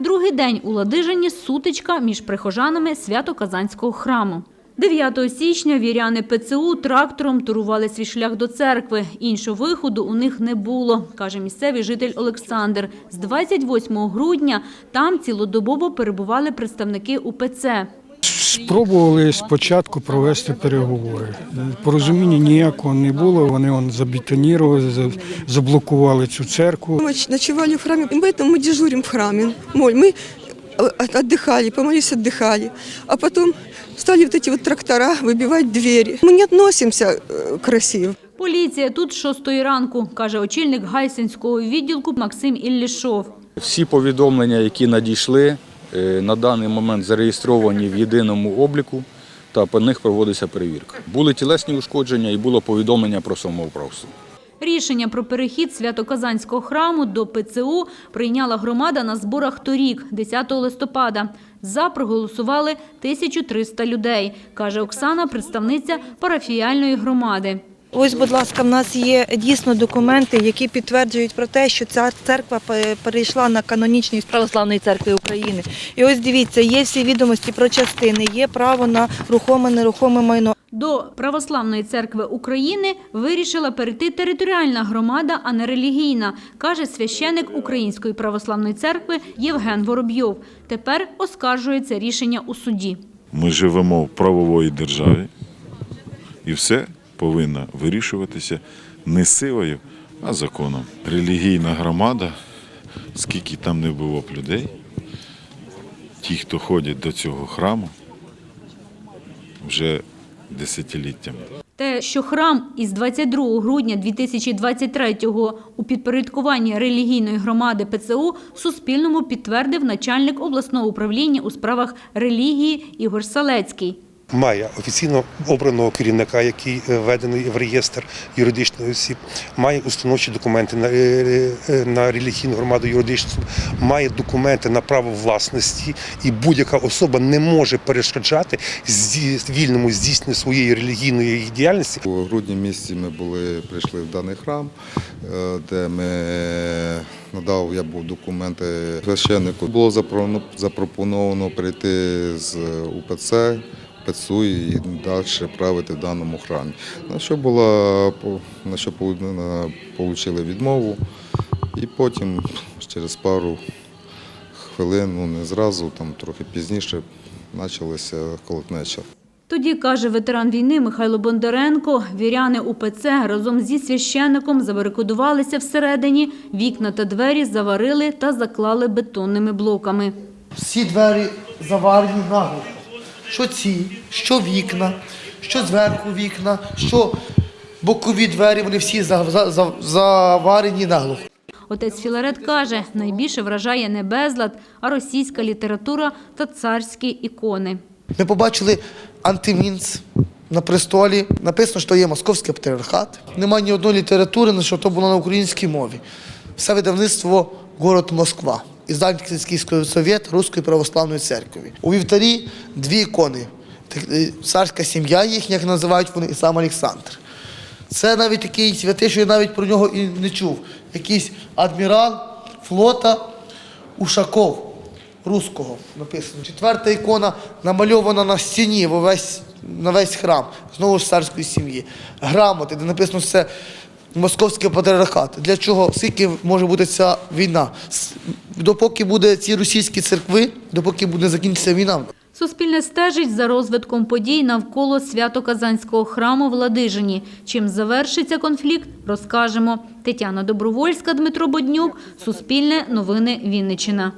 Другий день у Ладижині сутичка між прихожанами Свято-Казанського храму. 9 січня віряни ПЦУ трактором турували свій шлях до церкви. Іншого виходу у них не було, каже місцевий житель Олександр. З 28 грудня там цілодобово перебували представники УПЦ. Спробували спочатку провести переговори. Порозуміння ніякого не було. Вони он забетонірували, за- заблокували цю церкву. Мы ночевали в храме, поэтому мы дежурим в храме. Моль, мы э, от- отдыхали, помолились, отдыхали. А потом стали вот эти вот трактора выбивать двери. Мы не относимся э, красиво. Поліція тут з 6 ранку, каже очільник Гайсинського відділку Максим Іллішов. Всі повідомлення, які надійшли, е, на даний момент зареєстровані в єдиному обліку та по них проводиться перевірка. Були тілесні ушкодження і було повідомлення про самоуправство. Рішення про перехід Свято-Казанського храму до ПЦУ прийняла громада на зборах торік, 10 листопада. За проголосували 1300 людей, каже Оксана, представниця парафіяльної громади. Ось, будь ласка, в нас є дійсно документи, які підтверджують про те, що ця церква перейшла на канонічність Православної церкви України. І ось дивіться, є всі відомості про частини, є право на рухоме, нерухоме майно. До Православної церкви України вирішила перейти територіальна громада, а не релігійна, каже священик Української православної церкви Євген Воробйов. Тепер оскаржує це рішення у суді. Ми живемо в правовій державі, і все повинно вирішуватися не силою, а законом. Релігійна громада, скільки там не було б людей, ті, хто ходять до цього храму, вже десятиліттями. Те, що храм із 22 грудня 2023-го у підпорядкуванні релігійної громади ПЦУ Суспільному підтвердив начальник обласного управління у справах релігії Ігор Салецький. Має офіційно обраного керівника, який е, введений в реєстр юридичних осіб, має установчі документи на, е, е, на релігійну громаду юридичну має документи на право власності, і будь-яка особа не може перешкоджати вільному здійсненню своєї релігійної діяльності У грудні місяці ми були, прийшли в даний храм, де ми надав, я був документи священнику. Було запропоновано прийти з УПЦ, ПЦУ і далі правити в даному храмі. На що була по- на що отримали відмову, і потім через пару хвилин, ну не зразу, там трохи пізніше, почалася колотнеча. Тоді, каже ветеран війни Михайло Бондаренко, віряни УПЦ разом зі священником забарикодувалися всередині, вікна та двері заварили та заклали бетонними блоками. Всі двері заварені наглухо. Що ці, що вікна, що зверху вікна, що бокові двері, вони всі за- за- за- заварені наглухо. Отець Філарет каже, найбільше вражає не безлад, а російська література та царські ікони. Ми побачили антимінц на престолі. Написано, що є московський патріархат. Немає ні одної літератури, на що то було на українській мові. Все видавництво город Москва. Іздательський совєт Руської православної церкви. У вівтарі дві ікони. Е, Царська сім'я їхня, як називають вони, і сам Олександр. Це навіть такий святий, що я навіть про нього і не чув. Якийсь адмірал флота Ушаков руського написано. Четверта ікона намальована на стіні весь, на весь храм, знову ж царської сім'ї. Грамоти, де написано все московський патріархат. Для чого? Скільки може бути ця війна? Допоки буде ці російські церкви, допоки буде закінчиться війна. Суспільне стежить за розвитком подій навколо Свято-Казанського храму в Ладижині. Чим завершиться конфлікт, розкажемо. Тетяна Добровольська, Дмитро Боднюк, Суспільне, Новини Вінниччина.